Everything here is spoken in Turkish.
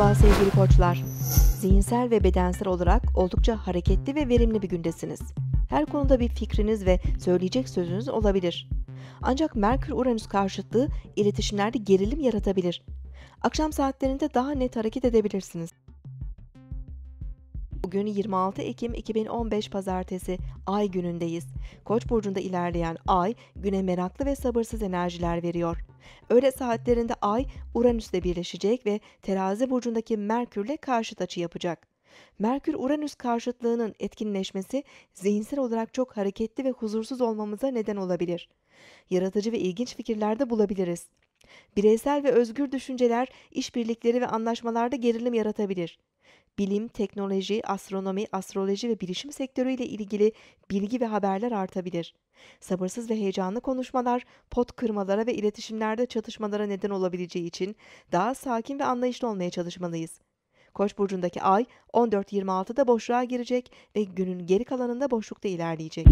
Merhaba sevgili koçlar. Zihinsel ve bedensel olarak oldukça hareketli ve verimli bir gündesiniz. Her konuda bir fikriniz ve söyleyecek sözünüz olabilir. Ancak Merkür-Uranüs karşıtlığı iletişimlerde gerilim yaratabilir. Akşam saatlerinde daha net hareket edebilirsiniz. Bugün 26 Ekim 2015 Pazartesi Ay günündeyiz. Koç burcunda ilerleyen Ay güne meraklı ve sabırsız enerjiler veriyor. Öğle saatlerinde Ay Uranüs'le birleşecek ve Terazi burcundaki Merkür'le karşıt açı yapacak. Merkür-Uranüs karşıtlığının etkinleşmesi zihinsel olarak çok hareketli ve huzursuz olmamıza neden olabilir. Yaratıcı ve ilginç fikirlerde bulabiliriz. Bireysel ve özgür düşünceler, işbirlikleri ve anlaşmalarda gerilim yaratabilir bilim, teknoloji, astronomi, astroloji ve bilişim sektörüyle ilgili bilgi ve haberler artabilir. Sabırsız ve heyecanlı konuşmalar pot kırmalara ve iletişimlerde çatışmalara neden olabileceği için daha sakin ve anlayışlı olmaya çalışmalıyız. Koç burcundaki ay 14.26'da boşluğa girecek ve günün geri kalanında boşlukta ilerleyecek.